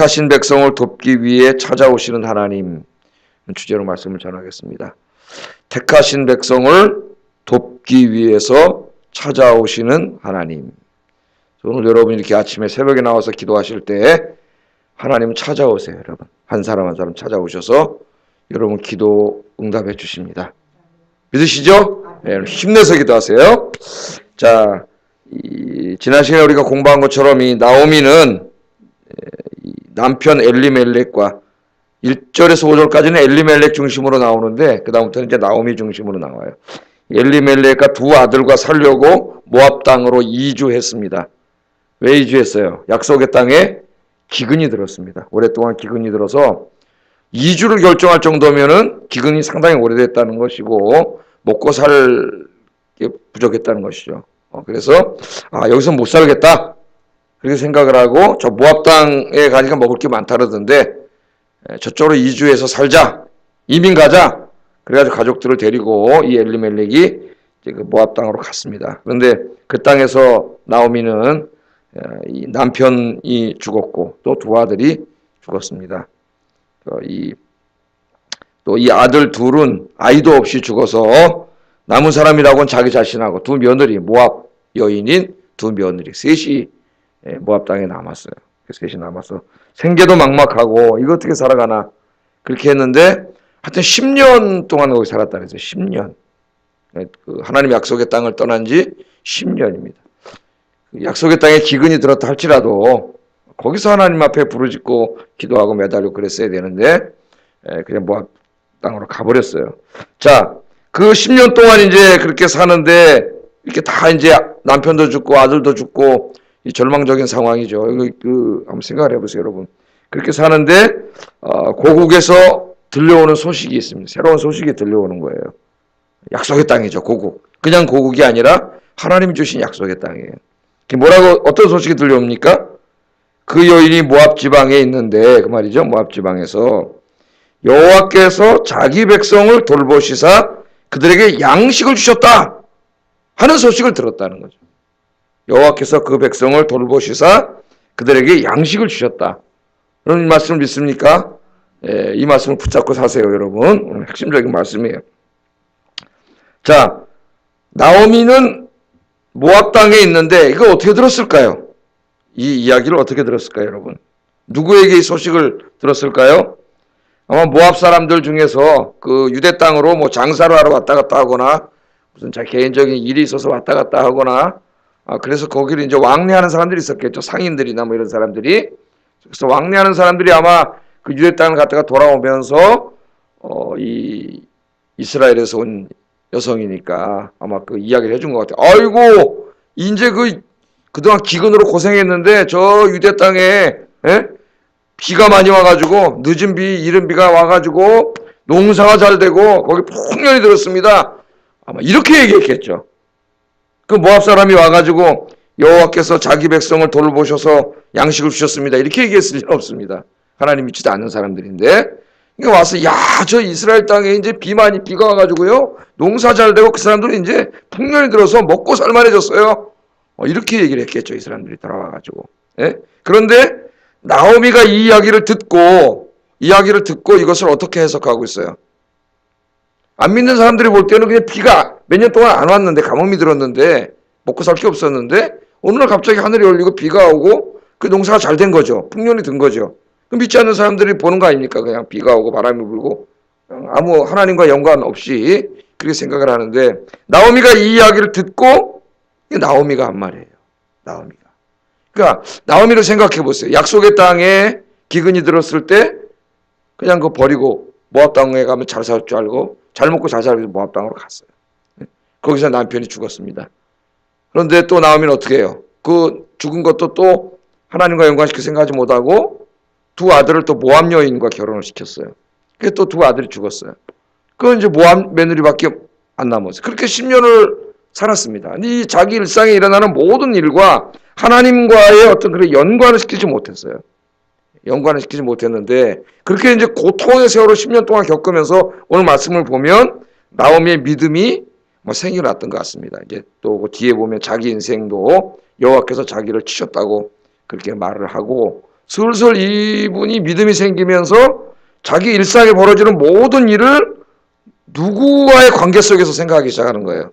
택하신 백성을 돕기 위해 찾아오시는 하나님 주제로 말씀을 전하겠습니다. 택하신 백성을 돕기 위해서 찾아오시는 하나님. 오늘 여러분 이렇게 아침에 새벽에 나와서 기도하실 때 하나님 찾아오세요, 여러분. 한 사람 한 사람 찾아오셔서 여러분 기도 응답해 주십니다. 믿으시죠? 네, 힘내서 기도하세요. 자, 이, 지난 시간에 우리가 공부한 것처럼 이 나오미는 이 남편 엘리멜렉과 1절에서 5절까지는 엘리멜렉 중심으로 나오는데 그 다음부터는 이제 나오미 중심으로 나와요. 엘리멜렉과 두 아들과 살려고 모압 땅으로 이주했습니다. 왜 이주했어요? 약속의 땅에 기근이 들었습니다. 오랫동안 기근이 들어서 이주를 결정할 정도면은 기근이 상당히 오래됐다는 것이고 먹고 살게 부족했다는 것이죠. 어, 그래서 아 여기서 못 살겠다 그렇게 생각을 하고 저 모압 땅에 가니까 먹을 게 많다 그러던데 에, 저쪽으로 이주해서 살자 이민 가자 그래가지고 가족들을 데리고 이 엘리멜렉이 그 모압 땅으로 갔습니다. 그런데 그 땅에서 나오미는 남편이 죽었고 또 두 아들이 죽었습니다. 이 또 이 아들 둘은 아이도 없이 죽어서 남은 사람이라고는 자기 자신하고 두 며느리 모압 여인인 두 며느리 셋이 예, 모압 땅에 남았어요. 그 셋이 남아서 생계도 막막하고 이거 어떻게 살아가나 그렇게 했는데 하여튼 10년 동안 거기 살았다 그랬어요. 10년. 그 하나님 약속의 땅을 떠난 지 10년입니다. 약속의 땅에 기근이 들었다 할지라도 거기서 하나님 앞에 부르짖고 기도하고 매달리고 그랬어야 되는데 예, 그냥 모압 땅으로 가버렸어요. 자, 그 10년 동안 이제 그렇게 사는데 이렇게 다 이제 남편도 죽고 아들도 죽고 이 절망적인 상황이죠. 이거 그 한번 생각을 해보세요, 여러분. 그렇게 사는데 어, 고국에서 들려오는 소식이 있습니다. 새로운 소식이 들려오는 거예요. 약속의 땅이죠, 고국. 그냥 고국이 아니라 하나님이 주신 약속의 땅이에요. 뭐라고 어떤 소식이 들려옵니까? 그 여인이 모압 지방에 있는데 그 말이죠, 모압 지방에서 여호와께서 자기 백성을 돌보시사 그들에게 양식을 주셨다 하는 소식을 들었다는 거죠. 여호와께서 그 백성을 돌보시사 그들에게 양식을 주셨다. 그런 말씀을 믿습니까? 예, 이 말씀을 붙잡고 사세요, 여러분. 오늘 핵심적인 말씀이에요. 자, 나오미는 모압 땅에 있는데 이거 어떻게 들었을까요? 이 이야기를 어떻게 들었을까요, 여러분? 누구에게 이 소식을 들었을까요? 아마 모압 사람들 중에서 그 유대 땅으로 뭐 장사를 하러 왔다 갔다 하거나 무슨 자 개인적인 일이 있어서 왔다 갔다 하거나 아 그래서 거기를 이제 왕래하는 사람들이 있었겠죠 상인들이나 뭐 이런 사람들이 그래서 왕래하는 사람들이 아마 그 유대 땅을 갔다가 돌아오면서 어 이 이스라엘에서 온 여성이니까 아마 그 이야기를 해준 것 같아요. 아이고 이제 그 그동안 기근으로 고생했는데 저 유대 땅에 에? 비가 많이 와가지고 늦은 비, 이른 비가 와가지고 농사가 잘 되고 거기 풍년이 들었습니다. 아마 이렇게 얘기했겠죠. 그 모압 사람이 와가지고 여호와께서 자기 백성을 돌보셔서 양식을 주셨습니다. 이렇게 얘기했을 일 없습니다. 하나님 믿지도 않는 사람들인데 그러니까 와서 야 저 이스라엘 땅에 이제 비 많이 비가 와가지고요 농사 잘 되고 그 사람들이 이제 풍년이 들어서 먹고 살만해졌어요. 어, 이렇게 얘기를 했겠죠 이 사람들이 돌아와가지고. 예? 그런데 나오미가 이 이야기를 듣고 이야기를 듣고 이것을 어떻게 해석하고 있어요? 안 믿는 사람들이 볼 때는 그냥 비가 몇 년 동안 안 왔는데 가뭄이 들었는데 먹고 살 게 없었는데 어느 날 갑자기 하늘이 열리고 비가 오고 그 농사가 잘 된 거죠. 풍년이 든 거죠. 그 믿지 않는 사람들이 보는 거 아닙니까? 그냥 비가 오고 바람이 불고 아무 하나님과 연관 없이 그렇게 생각을 하는데 나오미가 이 이야기를 듣고 나오미가 한 말이에요. 나오미가. 그러니까 나오미를 생각해 보세요. 약속의 땅에 기근이 들었을 때 그냥 그 버리고 모압 땅에 가면 잘 살 줄 알고 잘 먹고 잘 살고 모압 땅으로 갔어요. 거기서 남편이 죽었습니다. 그런데 또 나오미는 어떻게 해요? 그 죽은 것도 또 하나님과 연관시켜 생각하지 못하고 두 아들을 또 모압 여인과 결혼을 시켰어요. 그게 또 두 아들이 죽었어요. 그건 이제 모압 며느리밖에 안 남았어요. 그렇게 10년을 살았습니다. 이 자기 일상에 일어나는 모든 일과 하나님과의 어떤 그런 연관을 시키지 못했어요. 연관을 시키지 못했는데 그렇게 이제 고통의 세월을 10년 동안 겪으면서 오늘 말씀을 보면 나오미의 믿음이 뭐 생이 났던 것 같습니다. 이제 또그 뒤에 보면 자기 인생도 여호와께서 자기를 치셨다고 그렇게 말을 하고 슬슬 이분이 믿음이 생기면서 자기 일상에 벌어지는 모든 일을 누구와의 관계 속에서 생각하기 시작하는 거예요.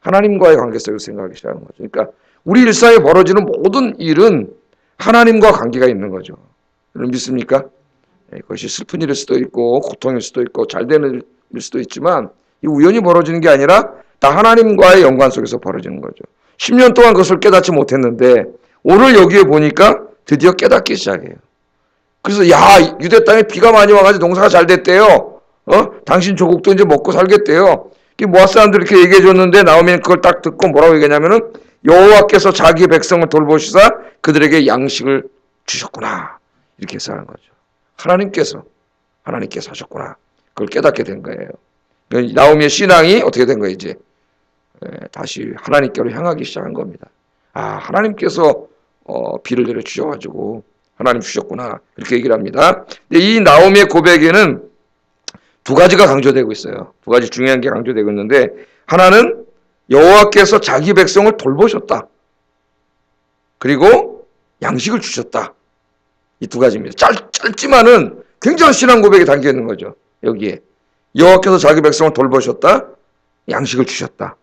하나님과의 관계 속에서 생각하기 시작하는 거죠. 그러니까 우리 일상에 벌어지는 모든 일은 하나님과 관계가 있는 거죠. 믿습니까? 예, 그것이 슬픈 일일 수도 있고 고통일 수도 있고 잘 되는 일일 수도 있지만 이 우연히 벌어지는 게 아니라 다 하나님과의 연관 속에서 벌어지는 거죠. 10년 동안 그것을 깨닫지 못했는데 오늘 여기에 보니까 드디어 깨닫기 시작해요. 그래서 야 유대 땅에 비가 많이 와가지고 농사가 잘 됐대요. 어? 당신 조국도 이제 먹고 살겠대요. 이 모아 사람들이 이렇게 얘기해 줬는데 나오면 그걸 딱 듣고 뭐라고 얘기하냐면은 여호와께서 자기 백성을 돌보시사 그들에게 양식을 주셨구나. 이렇게 해서 하는 거죠. 하나님께서 하나님께서 하셨구나. 그걸 깨닫게 된 거예요. 나오미의 신앙이 어떻게 된 거예요, 이제? 에, 다시 하나님께로 향하기 시작한 겁니다. 아, 하나님께서 어, 비를 내려 주셔가지고 하나님 주셨구나. 이렇게 얘기를 합니다. 이 나오미의 고백에는 두 가지가 강조되고 있어요. 두 가지 중요한 게 강조되고 있는데 하나는 여호와께서 자기 백성을 돌보셨다. 그리고 양식을 주셨다. 이 두 가지입니다. 짧, 짧지만은 굉장히 신앙 고백이 담겨 있는 거죠. 여기에 여호와께서 자기 백성을 돌보셨다. 양식을 주셨다.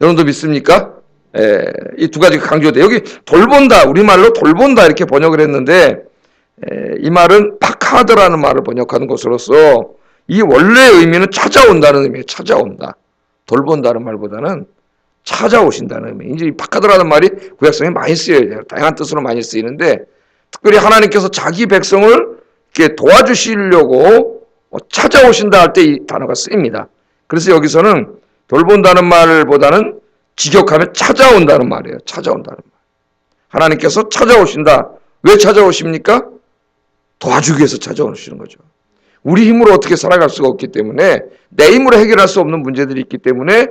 여러분도 믿습니까? 예, 이두 가지가 강조돼. 여기 돌본다. 우리말로 돌본다 이렇게 번역을 했는데 에, 이 말은 파카드라는 말을 번역하는 것으로서 이 원래의 의미는 찾아온다는 의미예요. 찾아온다. 돌본다는 말보다는 찾아오신다는 의미. 이제 이 파카드라는 말이 구약성에 많이 쓰여요. 다양한 뜻으로 많이 쓰이는데 특별히 하나님께서 자기 백성을 이렇게 도와주시려고 찾아오신다 할 때 이 단어가 쓰입니다. 그래서 여기서는 돌본다는 말보다는 직역하면 찾아온다는 말이에요. 찾아온다는 말. 하나님께서 찾아오신다. 왜 찾아오십니까? 도와주기 위해서 찾아오시는 거죠. 우리 힘으로 어떻게 살아갈 수가 없기 때문에 내 힘으로 해결할 수 없는 문제들이 있기 때문에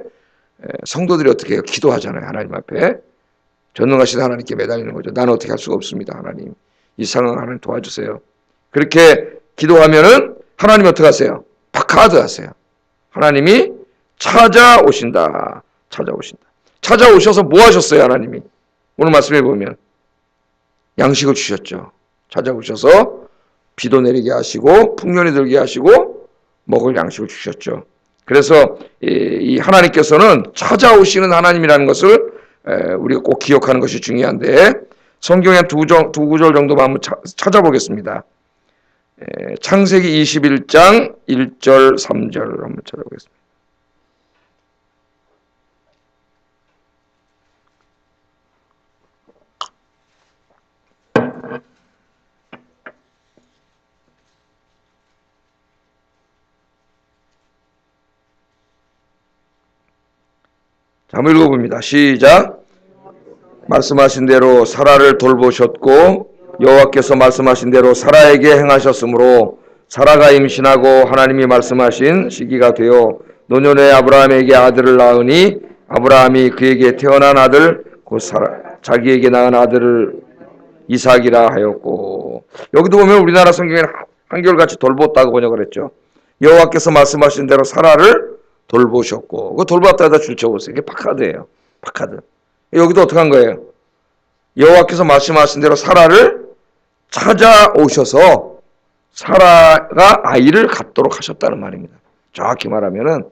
성도들이 어떻게 해요? 기도하잖아요. 하나님 앞에. 전능하신 하나님께 매달리는 거죠. 나는 어떻게 할 수가 없습니다. 하나님. 이 상황 하나님 도와주세요. 그렇게 기도하면은 하나님 어떻게 하세요? 파카드 하세요. 하나님이 찾아오신다. 찾아오신다. 찾아오셔서 뭐 하셨어요, 하나님이? 오늘 말씀해 보면 양식을 주셨죠. 찾아오셔서 비도 내리게 하시고 풍년이 들게 하시고 먹을 양식을 주셨죠. 그래서 이 하나님께서는 찾아오시는 하나님이라는 것을 우리가 꼭 기억하는 것이 중요한데 성경에 두, 두 구절 정도만 한번 찾아보겠습니다. 창세기 21장 1절 3절 한번 찾아보겠습니다. 자, 한번 읽어봅니다. 시작. 말씀하신 대로 사라를 돌보셨고 여호와께서 말씀하신 대로 사라에게 행하셨으므로 사라가 임신하고 하나님이 말씀하신 시기가 되어 노년에 아브라함에게 아들을 낳으니 아브라함이 그에게 태어난 아들 곧 사라, 자기에게 낳은 아들을 이삭이라 하였고 여기도 보면 우리나라 성경에는 한결같이 돌봤다고 번역을 했죠. 여호와께서 말씀하신 대로 사라를 돌보셨고 그 돌봤다에다 줄쳐보세요. 이게 파카드예요. 파카드. 여기도 어떻게 한 거예요? 여호와께서 말씀하신 대로 사라를 찾아오셔서 사라가 아이를 갖도록 하셨다는 말입니다. 정확히 말하면은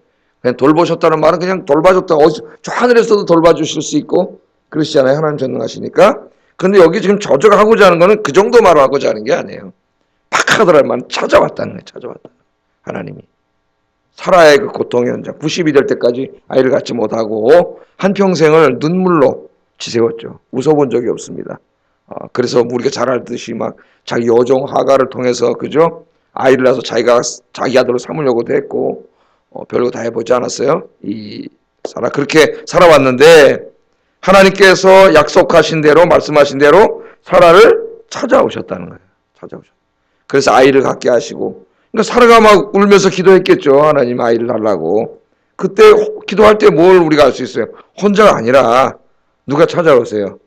그냥 돌보셨다는 말은 그냥 돌봐줬다. 어저 하늘에서도 돌봐주실 수 있고 그러시잖아요. 하나님 전능하시니까. 근데 여기 지금 저주가 하고자 하는 거는 그 정도 말을 하고자 하는 게 아니에요. 말은 찾아왔다는 거예요. 찾아왔다. 하나님이. 사라의 그 고통의 현장, 90이 될 때까지 아이를 갖지 못하고 한평생을 눈물로 지새웠죠. 웃어본 적이 없습니다. 어, 그래서 우리가 잘 알듯이 막 자기 여종 하가를 통해서 그죠? 아이를 낳아서 자기가 자기 아들로 삼으려고도 했고 어, 별거 다 해보지 않았어요. 이 사라 그렇게 살아왔는데 하나님께서 약속하신 대로 말씀하신 대로 사라를 찾아오셨다는 거예요. 찾아오셨. 그래서 아이를 갖게 하시고 그러니까 사라가 막 울면서 기도했겠죠. 하나님 아이를 달라고. 그때 기도할 때 뭘 우리가 알 수 있어요? 혼자가 아니라 누가 찾아오세요?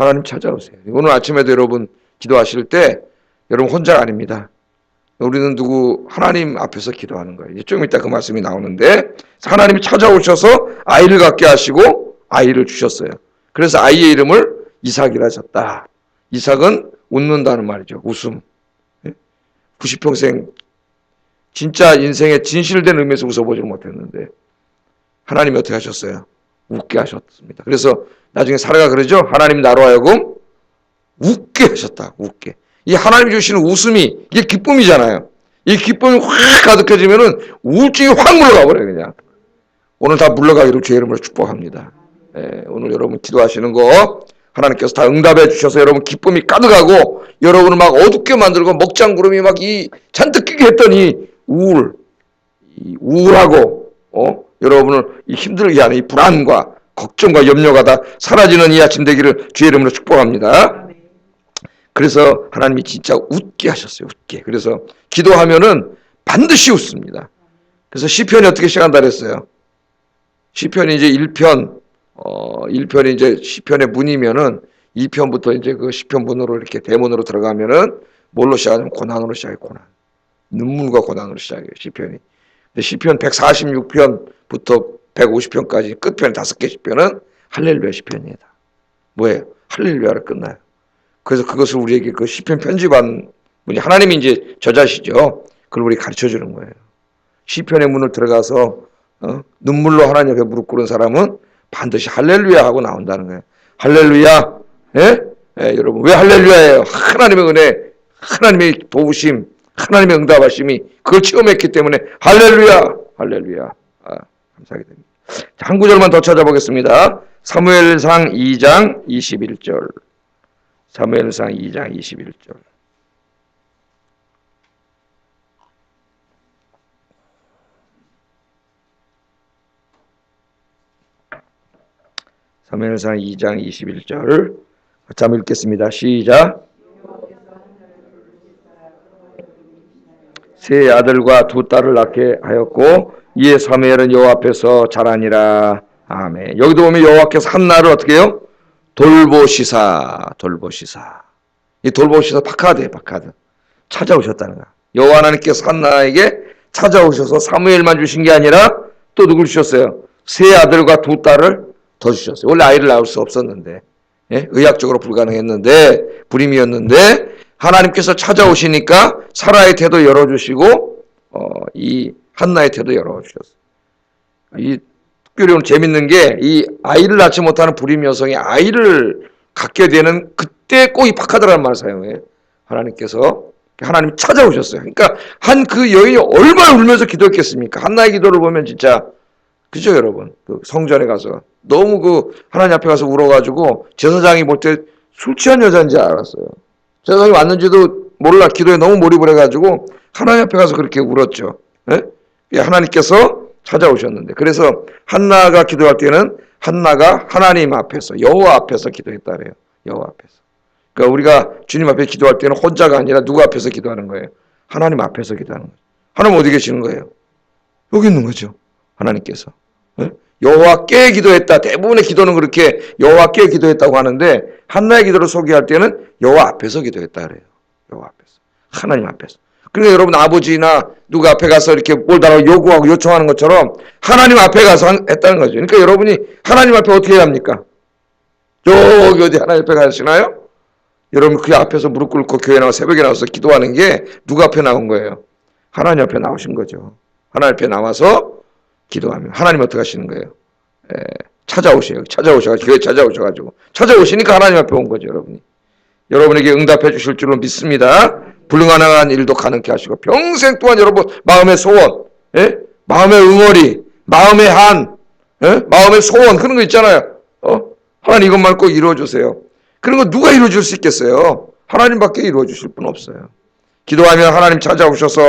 하나님 찾아오세요. 오늘 아침에도 여러분 기도하실 때 여러분 혼자가 아닙니다. 우리는 누구 하나님 앞에서 기도하는 거예요. 좀 이따 그 말씀이 나오는데 하나님이 찾아오셔서 아이를 갖게 하시고 아이를 주셨어요. 그래서 아이의 이름을 이삭이라 졌다. 이삭은 웃는다는 말이죠. 웃음. 90평생 진짜 인생의 진실된 의미에서 웃어보지 못했는데 하나님이 어떻게 하셨어요? 웃게 하셨습니다. 그래서 나중에 사라가 그러죠. 하나님 나로 하여금 웃게 하셨다. 웃게. 이 하나님 주시는 웃음이 이게 기쁨이잖아요. 이 기쁨이 확 가득해지면은 우울증이 확 물러가 버려요, 그냥. 오늘 다 물러가기를 주의 이름으로 축복합니다. 예, 오늘 여러분 기도하시는 거 하나님께서 다 응답해 주셔서 여러분 기쁨이 가득하고 여러분을 막 어둡게 만들고 먹장구름이 막 이 잔뜩 끼게 했더니 우울, 이 우울하고 어 여러분을 이 힘들게 하는 이 불안과 걱정과 염려가 다 사라지는 이 아침 되기를 주의 이름으로 축복합니다. 그래서 하나님이 진짜 웃게 하셨어요. 웃게. 그래서 기도하면은 반드시 웃습니다. 그래서 시편이 어떻게 시작한다 그랬어요? 시편이 이제 1편 어 1편이 이제 시편의 문이면은 2편부터 이제 그 시편 문으로 이렇게 대문으로 들어가면은 뭘로 시작하냐면 고난으로 시작해 고난. 눈물과 고난으로 시작해요. 시편이. 근데 시편 146편부터 150편까지 끝편 다섯 개 시편은 할렐루야 시편이다. 뭐예요? 할렐루야로 끝나요. 그래서 그것을 우리에게 그 시편 편집한 분이 하나님이 이제 저자시죠. 그걸 우리 가르쳐 주는 거예요. 시편의 문을 들어가서 어? 눈물로 하나님 앞에 무릎 꿇은 사람은 반드시 할렐루야 하고 나온다는 거예요. 할렐루야. 예? 예, 여러분 왜 할렐루야예요? 하나님의 은혜, 하나님의 도우심, 하나님의 응답하심이 그걸 체험했기 때문에 할렐루야, 할렐루야. 아, 감사하게 됩니다. 자, 한 구절만 더 찾아보겠습니다. 사무엘상 2장 21절. 사무엘상 2장 21절. 사무엘상 2장 21절. 같이 한번 읽겠습니다. 시작. 세 아들과 두 딸을 낳게 하였고 이에 사무엘은 여호와 앞에서 자라니라. 아멘. 여기도 보면 여호와께서 한나를 어떻게 해요? 돌보시사, 돌보시사. 이 돌보시사 파카드에 파카드. 찾아오셨다는 거야. 여호와 하나님께서 한나에게 찾아오셔서 사무엘만 주신 게 아니라 또 누굴 주셨어요? 세 아들과 두 딸을 더 주셨어요. 원래 아이를 낳을 수 없었는데, 예? 의학적으로 불가능했는데, 불임이었는데, 하나님께서 찾아오시니까 사라의 태도 열어주시고, 어, 이 한나의 태도 열어주셨어요. 이 특별히 재밌는 게, 이 아이를 낳지 못하는 불임 여성이 아이를 갖게 되는 그때 꼭 이 파카드라는 말을 사용해요. 하나님께서. 하나님이 찾아오셨어요. 그러니까 한 그 여인이 얼마나 울면서 기도했겠습니까? 한나의 기도를 보면 진짜 그죠 여러분? 그 성전에 가서 너무 그 하나님 앞에 가서 울어가지고 제사장이 볼 때 술 취한 여자인지 알았어요. 제사장이 왔는지도 몰라 기도에 너무 몰입을 해가지고 하나님 앞에 가서 그렇게 울었죠. 예? 하나님께서 찾아오셨는데 그래서 한나가 기도할 때는 한나가 하나님 앞에서 여호와 앞에서 기도했다 그래요. 여호와 앞에서. 그러니까 우리가 주님 앞에 기도할 때는 혼자가 아니라 누구 앞에서 기도하는 거예요? 하나님 앞에서 기도하는 거예요. 하나님 어디 계시는 거예요? 여기 있는 거죠. 하나님께서. 예? 여호와께 기도했다. 대부분의 기도는 그렇게 여호와께 기도했다고 하는데 한나의 기도를 소개할 때는 여호와 앞에서 기도했다 그래요. 여호와 앞에서. 하나님 앞에서. 그러니까 여러분 아버지나 누구 앞에 가서 이렇게 뭘 달라고 요구하고 요청하는 것처럼 하나님 앞에 가서 했다는 거죠. 그러니까 여러분이 하나님 앞에 어떻게 해야 합니까? 여기 어디 하나님 앞에 가시나요? 여러분 그 앞에서 무릎 꿇고 교회 나와 새벽에 나와서 기도하는 게 누구 앞에 나온 거예요? 하나님 앞에 나오신 거죠. 하나님 앞에 나와서 기도하면 하나님 어떻게 하시는 거예요? 에, 찾아오셔요. 찾아오셔가지고 교회 찾아오셔가지고 찾아오시니까 하나님 앞에 온 거죠, 여러분이. 여러분에게 응답해 주실 줄로 믿습니다. 불가능한 일도 가능케 하시고 평생 동안 여러분 마음의 소원, 예? 마음의 응어리, 마음의 한, 예? 마음의 소원 그런 거 있잖아요. 어? 하나님 이것만 꼭 이루어 주세요. 그런 거 누가 이루어 줄 수 있겠어요? 하나님밖에 이루어 주실 분 없어요. 기도하면 하나님 찾아오셔서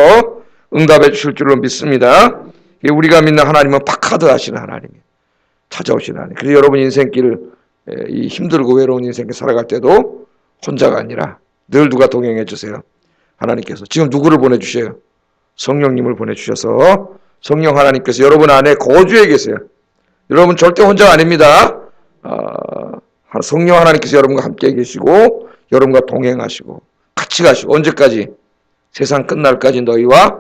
응답해 주실 줄로 믿습니다. 우리가 믿는 하나님은 파카드 하시는 하나님이에요. 찾아오시는 하나님. 그래서 여러분 인생길을 이 힘들고 외로운 인생길 살아갈 때도 혼자가 아니라 늘 누가 동행해 주세요. 하나님께서 지금 누구를 보내주셔요? 성령님을 보내주셔서 성령 하나님께서 여러분 안에 거주해 계세요. 여러분 절대 혼자가 아닙니다. 어, 성령 하나님께서 여러분과 함께 계시고 여러분과 동행하시고 같이 가시고 언제까지? 세상 끝날까지 너희와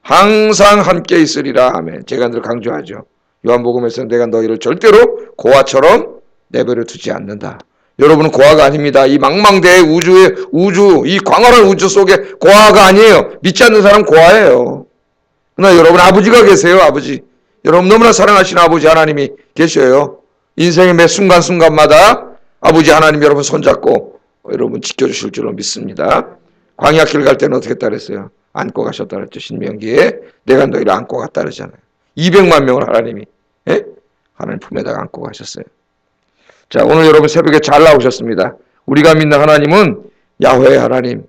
항상 함께 있으리라. 아멘. 제가 늘 강조하죠. 요한복음에서 내가 너희를 절대로 고아처럼 내버려 두지 않는다. 여러분은 고아가 아닙니다. 이 망망대해 우주의 우주, 이 광활한 우주 속에 고아가 아니에요. 믿지 않는 사람 고아예요. 그러나 여러분 아버지가 계세요, 아버지. 여러분 너무나 사랑하시는 아버지 하나님이 계셔요. 인생의 매 순간순간마다 아버지 하나님 여러분 손잡고 여러분 지켜주실 줄로 믿습니다. 광야길 갈 때는 어떻게 따르어요 안고 가셨다 그랬죠. 신명기에 내가 너희를 안고 갔다 그러잖아요. 200만 명을 하나님이 예? 하나님 품에다가 안고 가셨어요. 자, 오늘 여러분 새벽에 잘 나오셨습니다. 우리가 믿는 하나님은 야훼 하나님,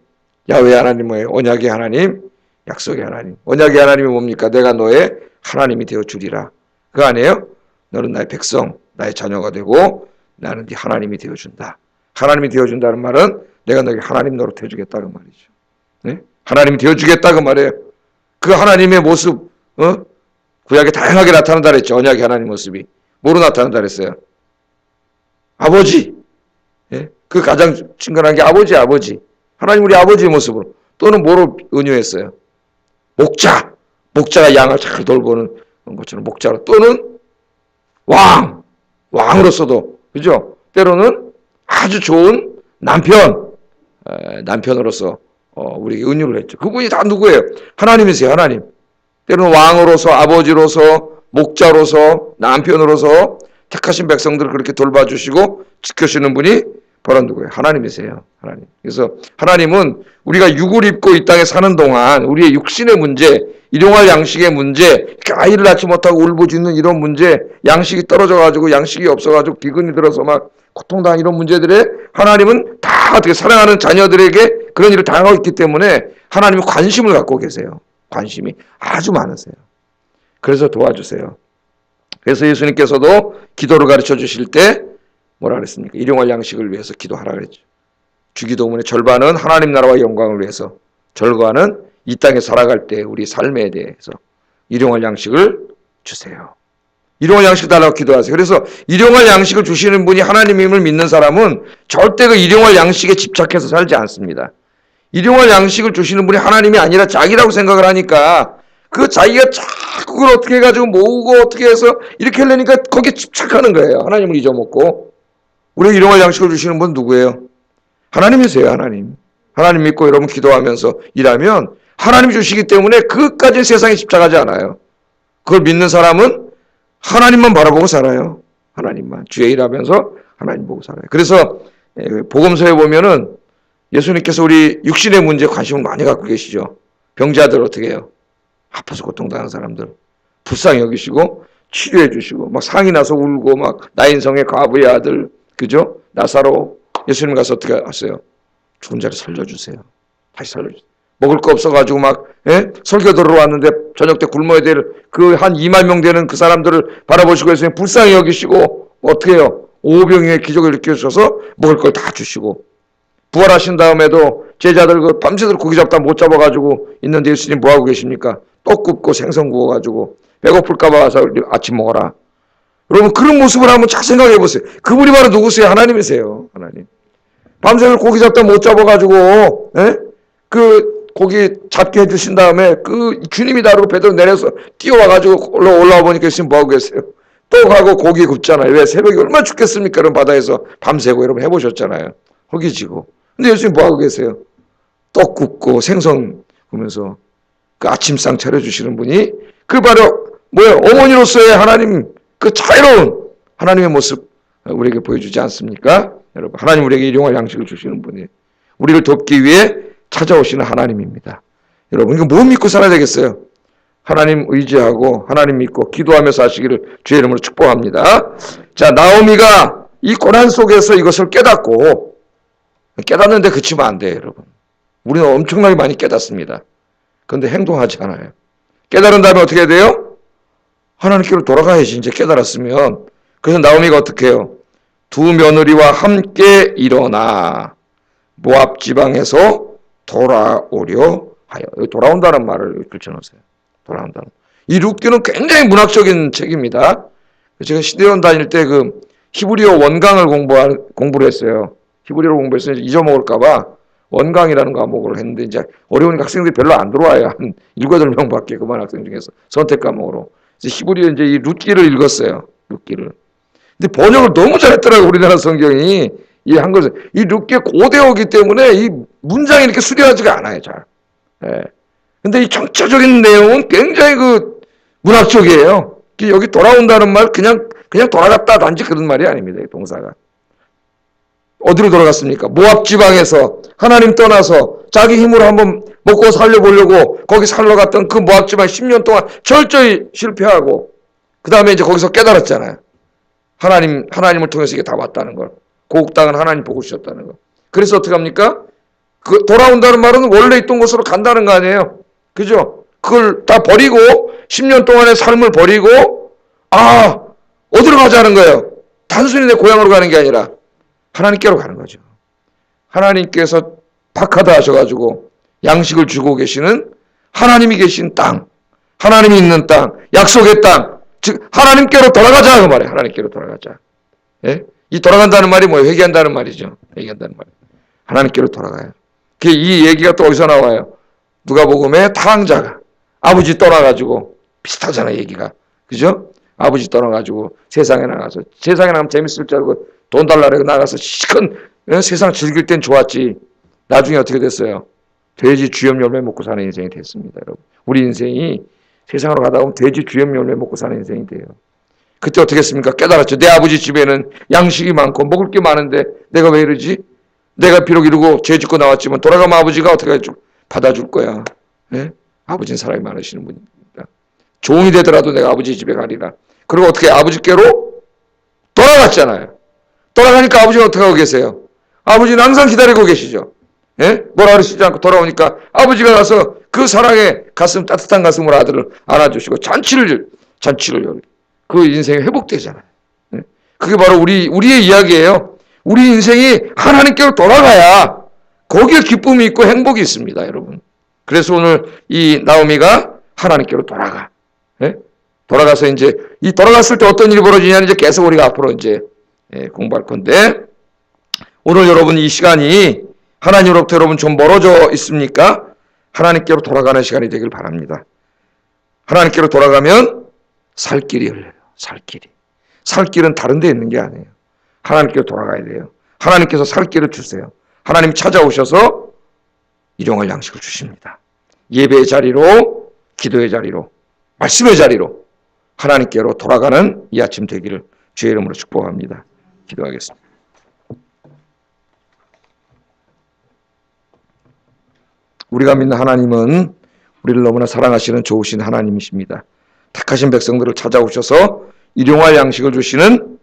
야훼 하나님 뭐예요? 언약의 하나님, 약속의 하나님. 언약의 하나님이 뭡니까? 내가 너의 하나님이 되어 주리라. 그 아니에요? 너는 나의 백성, 나의 자녀가 되고 나는 네 하나님이 되어 준다. 하나님이 되어 준다는 말은 내가 너에게 하나님 노릇 해 주겠다는 말이죠. 네? 하나님이 되어 주겠다 그 말이에요. 그 하나님의 모습 어? 구약에 다양하게 나타난다 그랬죠. 언약의 하나님 모습이. 뭐로 나타난다 그랬어요? 아버지. 예? 그 가장 친근한 게 아버지, 아버지. 하나님 우리 아버지의 모습으로. 또는 뭐로 은유했어요? 목자. 목자가 양을 잘 돌보는 것처럼 목자로. 또는 왕. 왕으로서도. 그죠? 때로는 아주 좋은 남편. 에, 남편으로서 어, 우리에게 은유를 했죠. 그분이 다 누구예요? 하나님이세요, 하나님. 때로는 왕으로서, 아버지로서, 목자로서, 남편으로서 택하신 백성들을 그렇게 돌봐주시고 지켜주시는 분이 바로 누구예요? 하나님이세요. 하나님. 그래서 하나님은 우리가 육을 입고 이 땅에 사는 동안 우리의 육신의 문제, 일용할 양식의 문제, 아이를 낳지 못하고 울부짖는 이런 문제, 양식이 떨어져가지고 양식이 없어가지고 기근이 들어서 막 고통당한 이런 문제들에 하나님은 다 어떻게 사랑하는 자녀들에게 그런 일을 당하고 있기 때문에 하나님이 관심을 갖고 계세요. 관심이 아주 많으세요. 그래서 도와주세요. 그래서 예수님께서도 기도를 가르쳐 주실 때 뭐라 그랬습니까? 일용할 양식을 위해서 기도하라 그랬죠. 주기도문의 절반은 하나님 나라와 영광을 위해서, 절반은 이 땅에 살아갈 때 우리 삶에 대해서 일용할 양식을 주세요. 일용할 양식 달라고 기도하세요. 그래서 일용할 양식을 주시는 분이 하나님임을 믿는 사람은 절대 그 일용할 양식에 집착해서 살지 않습니다. 일용할 양식을 주시는 분이 하나님이 아니라 자기라고 생각을 하니까 그 자기가 자꾸 그걸 어떻게 해가지고 모으고 어떻게 해서 이렇게 하려니까 거기에 집착하는 거예요. 하나님을 잊어먹고. 우리 일용할 양식을 주시는 분 누구예요? 하나님이세요, 하나님. 하나님 믿고 여러분 기도하면서 일하면 하나님 주시기 때문에 그까지 세상에 집착하지 않아요. 그걸 믿는 사람은 하나님만 바라보고 살아요. 하나님만. 주의 일하면서 하나님 보고 살아요. 그래서 복음서에 보면은 예수님께서 우리 육신의 문제에 관심을 많이 갖고 계시죠. 병자들 어떻게 해요? 아파서 고통당하는 사람들 불쌍히 여기시고 치료해 주시고 막 상이 나서 울고 막 나인성의 과부의 아들 그죠? 나사로 예수님 가서 어떻게 하세요? 죽은 자를 살려주세요. 다시 살려주세요. 먹을 거 없어가지고 막 예? 설교 들어 왔는데 저녁 때 굶어야 될 그 한 2만 명 되는 그 사람들을 바라보시고 예수님 불쌍히 여기시고 어떻게 해요? 오병의 기적을 일으켜 주셔서 먹을 걸 다 주시고 부활하신 다음에도 제자들 그 밤새도록 고기 잡다 못 잡아가지고 있는데 예수님 뭐하고 계십니까? 떡 굽고 생선 구워가지고 배고플까봐 와서 아침 먹어라. 여러분 그런 모습을 한번 잘 생각해 보세요. 그분이 바로 누구세요? 하나님이세요. 하나님. 밤새도록 고기 잡다 못 잡아가지고 에? 그 고기 잡게 해주신 다음에 그 주님이 다루고 배도로 내려서 뛰어와가지고 올라와 보니까 예수님 뭐하고 계세요? 또 가고 고기 굽잖아요. 왜 새벽에 얼마나 죽겠습니까? 그런 바다에서 밤새고 여러분 해보셨잖아요. 허기지고. 근데 예수님 뭐하고 계세요? 떡 굽고 생선 보면서 그 아침상 차려주시는 분이 그 바로 뭐예요? 어머니로서의 하나님 그 자유로운 하나님의 모습 우리에게 보여주지 않습니까? 여러분 하나님 우리에게 일용할 양식을 주시는 분이 우리를 돕기 위해 찾아오시는 하나님입니다. 여러분 이거 뭐 믿고 살아야 되겠어요? 하나님 의지하고 하나님 믿고 기도하며 사시기를 주의 이름으로 축복합니다. 자 나오미가 이 고난 속에서 이것을 깨닫고 깨닫는데 그치면 안 돼요 여러분. 우리는 엄청나게 많이 깨닫습니다. 그런데 행동하지 않아요. 깨달은 다음에 어떻게 돼요? 하나님께로 돌아가야지 이제 깨달았으면. 그래서 나오미가 어떻게 해요? 두 며느리와 함께 일어나 모압 지방에서 돌아오려 하여. 돌아온다는 말을 붙여놓으세요. 돌아온다는. 이 룻기는 굉장히 문학적인 책입니다. 제가 시대원 다닐 때 그 히브리어 원강을 공부할, 공부를 했어요. 히브리어로 공부해서 잊어먹을까봐 원강이라는 과목을 했는데 이제 어려우니까 학생들이 별로 안 들어와요. 한 7, 8명밖에 그만 학생 중에서 선택 과목으로. 히브리어 이제 이 룻기를 읽었어요. 룻기를. 근데 번역을 너무 잘했더라고 우리나라 성경이 이한 것은 이 룻게 고대어기 때문에 이 문장이 이렇게 수려하지가 않아요, 잘. 예. 근데 이 정치적인 내용은 굉장히 그 문학적이에요. 여기 돌아온다는 말 그냥 그냥 돌아갔다 단지 그런 말이 아닙니다. 이 동사가. 어디로 돌아갔습니까? 모압 지방에서 하나님 떠나서 자기 힘으로 한번 먹고 살려보려고 거기 살러 갔던 그 모압 지방 10년 동안 철저히 실패하고 그 다음에 이제 거기서 깨달았잖아요. 하나님 하나님을 통해서 이게 다 왔다는 걸. 고국 땅은 하나님 보고 주셨다는 거. 그래서 어떻게 합니까? 그 돌아온다는 말은 원래 있던 곳으로 간다는 거 아니에요. 그죠? 그걸 다 버리고 10년 동안의 삶을 버리고 아 어디로 가자는 거예요? 단순히 내 고향으로 가는 게 아니라 하나님께로 가는 거죠. 하나님께서 박하다 하셔가지고 양식을 주고 계시는 하나님이 계신 땅, 하나님이 있는 땅, 약속의 땅, 즉 하나님께로 돌아가자 그 말이에요. 하나님께로 돌아가자. 예? 이 돌아간다는 말이 뭐예요? 회개한다는 말이죠. 회개한다는 말. 하나님께로 돌아가요. 그이 얘기가 또 어디서 나와요? 누가복음에 탕자가 아버지 떠나가지고 비슷하잖아 얘기가 그죠? 아버지 떠나가지고 세상에 나가서 세상에 나가면 재밌을 줄 알고 돈 달라고 나가서 시큰 어? 세상 즐길 땐 좋았지 나중에 어떻게 됐어요? 돼지 주염 열매 먹고 사는 인생이 됐습니다 여러분 우리 인생이 세상으로 가다 보면 돼지 주염 열매 먹고 사는 인생이 돼요 그때 어떻게 했습니까? 깨달았죠 내 아버지 집에는 양식이 많고 먹을 게 많은데 내가 왜 이러지? 내가 비록 이러고 죄 짓고 나왔지만 돌아가면 아버지가 어떻게 해줄 받아줄 거야. 예? 아버지는 사랑이 많으시는 분입니다. 종이 되더라도 내가 아버지 집에 가리라. 그리고 어떻게 아버지께로 돌아갔잖아요. 돌아가니까 아버지가 어떻게 하고 계세요? 아버지는 항상 기다리고 계시죠. 예? 뭐라 그러시지 않고 돌아오니까 아버지가 가서 그 사랑의 가슴 따뜻한 가슴으로 아들을 안아주시고 잔치를 잔치를 열. 그 인생이 회복되잖아요. 예? 그게 바로 우리 우리의 이야기예요. 우리 인생이 하나님께로 돌아가야 거기에 기쁨이 있고 행복이 있습니다, 여러분. 그래서 오늘 이 나오미가 하나님께로 돌아가. 예? 돌아가서 이제 이 돌아갔을 때 어떤 일이 벌어지냐는 이제 계속 우리가 앞으로 이제 예, 공부할 건데 오늘 여러분 이 시간이 하나님으로부터 여러분 좀 멀어져 있습니까? 하나님께로 돌아가는 시간이 되길 바랍니다. 하나님께로 돌아가면 살 길이 열려요. 살 길이. 살 길은 다른 데 있는 게 아니에요. 하나님께로 돌아가야 돼요. 하나님께서 살 길을 주세요. 하나님 찾아오셔서 일용할 양식을 주십니다. 예배의 자리로, 기도의 자리로, 말씀의 자리로 하나님께로 돌아가는 이 아침 되기를 주의 이름으로 축복합니다. 기도하겠습니다. 우리가 믿는 하나님은 우리를 너무나 사랑하시는 좋으신 하나님이십니다. 택하신 백성들을 찾아오셔서 일용할 양식을 주시는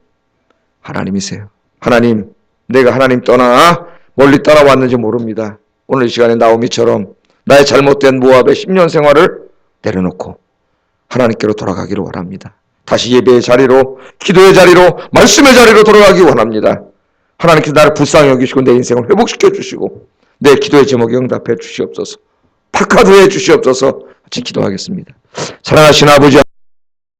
하나님이세요. 하나님, 내가 하나님 떠나 멀리 따라왔는지 모릅니다. 오늘 이 시간에 나오미처럼 나의 잘못된 모압의 10년 생활을 내려놓고 하나님께로 돌아가기를 원합니다. 다시 예배의 자리로, 기도의 자리로, 말씀의 자리로 돌아가기 원합니다. 하나님께서 나를 불쌍히 여기시고 내 인생을 회복시켜 주시고 내 기도의 제목에 응답해 주시옵소서. 파카드해 주시옵소서. 같이 기도하겠습니다. 사랑하신 아버지